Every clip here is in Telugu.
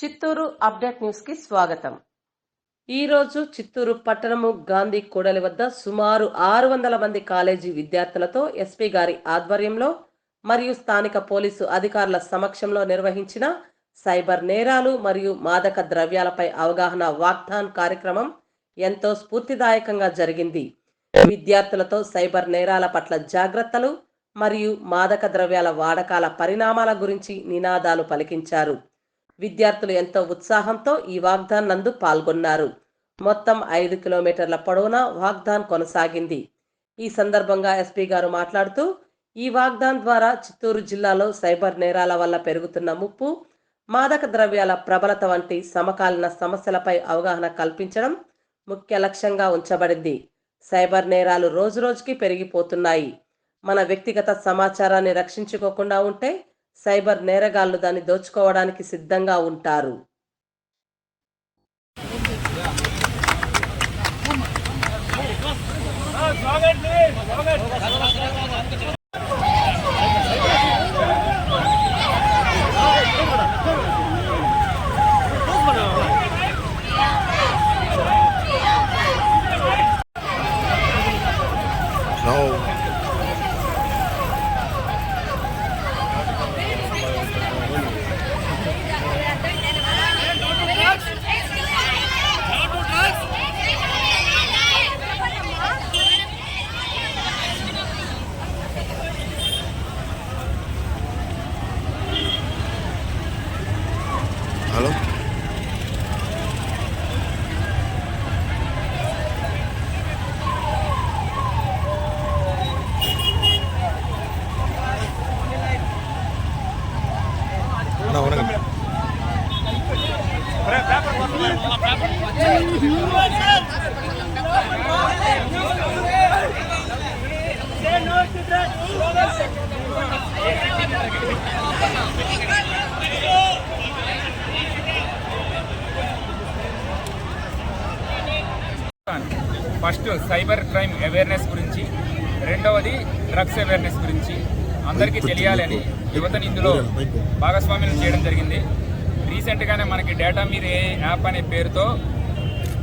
చిత్తూరు అప్డేట్ న్యూస్కి స్వాగతం. ఈ రోజు చిత్తూరు పట్టణము గాంధీ కూడలి వద్ద సుమారు ఆరు వందల మంది కాలేజీ విద్యార్థులతో ఎస్పీ గారి ఆధ్వర్యంలో మరియు స్థానిక పోలీసు అధికారుల సమక్షంలో నిర్వహించిన సైబర్ నేరాలు మరియు మాదక ద్రవ్యాలపై అవగాహన వాగ్దాన్ కార్యక్రమం ఎంతో స్ఫూర్తిదాయకంగా జరిగింది. విద్యార్థులతో సైబర్ నేరాల పట్ల జాగ్రత్తలు మరియు మాదక ద్రవ్యాల వాడకాల పరిణామాల గురించి నినాదాలు పలికించారు. విద్యార్థులు ఎంతో ఉత్సాహంతో ఈ వాగ్దాన్ నందు పాల్గొన్నారు. మొత్తం ఐదు కిలోమీటర్ల పొడవున వాగ్దాన్ కొనసాగింది. ఈ సందర్భంగా ఎస్పీ గారు మాట్లాడుతూ ఈ వాగ్దాన్ ద్వారా చిత్తూరు జిల్లాలో సైబర్ నేరాల వల్ల పెరుగుతున్న ముప్పు మాదక ద్రవ్యాల ప్రబలత వంటి సమకాలీన సమస్యలపై అవగాహన కల్పించడం ముఖ్య లక్ష్యంగా ఉంచబడింది. సైబర్ నేరాలు రోజురోజుకి పెరిగిపోతున్నాయి. మన వ్యక్తిగత సమాచారాన్ని రక్షించుకోకుండా ఉంటే సైబర్ నేరగాళ్ళు దాన్ని దోచుకోవడానికి సిద్ధంగా ఉంటారు. ఫస్ట్ సైబర్ క్రైమ్ అవేర్నెస్ గురించి రెండవది డ్రగ్స్ అవేర్నెస్ గురించి అందరికీ తెలియాలని యువతని ఇందులో భాగస్వామ్యం చేయడం జరిగింది. రీసెంట్గానే మనకి డేటా మీద ఏ యాప్ అనే పేరుతో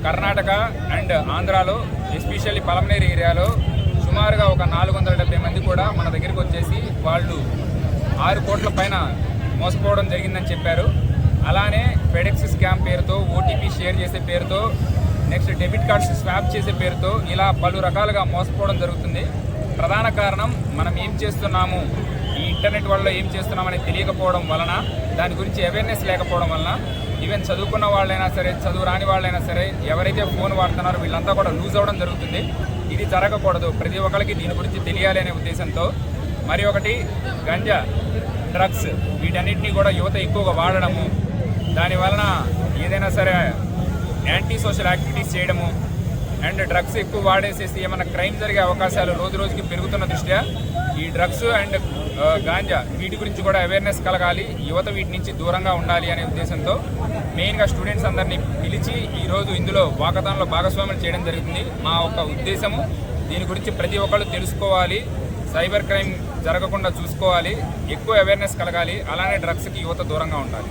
కర్ణాటక అండ్ ఆంధ్రాలో ఎస్పెషల్లీ పలమనేరు ఏరియాలో సుమారుగా ఒక నాలుగు వందల డెబ్బై మంది కూడా మన దగ్గరికి వచ్చేసి వాళ్ళు ఆరు కోట్ల పైన మోసపోవడం జరిగిందని చెప్పారు. అలానే ఫెడెక్స్ స్కామ్ పేరుతో ఓటీపీ షేర్ చేసే పేరుతో నెక్స్ట్ డెబిట్ కార్డ్స్ స్వాప్ చేసే పేరుతో ఇలా పలు రకాలుగా మోసపోవడం జరుగుతుంది. ప్రధాన కారణం మనం ఏం చేస్తున్నాము? ఇంటర్నెట్ వల్ల ఏం చేస్తున్నామని తెలియకపోవడం వలన దాని గురించి అవేర్నెస్ లేకపోవడం వలన ఈవెన్ చదువుకున్న వాళ్ళైనా సరే చదువు రాని వాళ్ళైనా సరే ఎవరైతే ఫోన్ వాడుతున్నారో వీళ్ళంతా కూడా లూజ్ అవ్వడం జరుగుతుంది. ఇది జరగకూడదు. ప్రతి ఒక్కరికి దీని గురించి తెలియాలి అనే ఉద్దేశంతో మరి ఒకటి గంజా డ్రగ్స్ వీటన్నిటిని కూడా యువత ఎక్కువగా వాడడము దాని వలన ఏదైనా సరే యాంటీ సోషల్ యాక్టివిటీస్ చేయడము అండ్ డ్రగ్స్ ఎక్కువ వాడేసేసి ఏమైనా క్రైమ్ జరిగే అవకాశాలు రోజు రోజుకి పెరుగుతున్న దృష్ట్యా ఈ డ్రగ్స్ అండ్ గాంజా. వీటి గురించి కూడా అవేర్నెస్ కలగాలి. యువత వీటి నుంచి దూరంగా ఉండాలి అనే ఉద్దేశంతో మెయిన్గా స్టూడెంట్స్ అందరినీ పిలిచి ఈరోజు ఇందులో వాకథాన్లో భాగస్వామ్యం చేయడం జరుగుతుంది. మా ఒక ఉద్దేశము దీని గురించి ప్రతి ఒక్కళ్ళు తెలుసుకోవాలి. సైబర్ క్రైమ్ జరగకుండా చూసుకోవాలి. ఎక్కువ అవేర్నెస్ కలగాలి. అలానే డ్రగ్స్కి యువత దూరంగా ఉండాలి.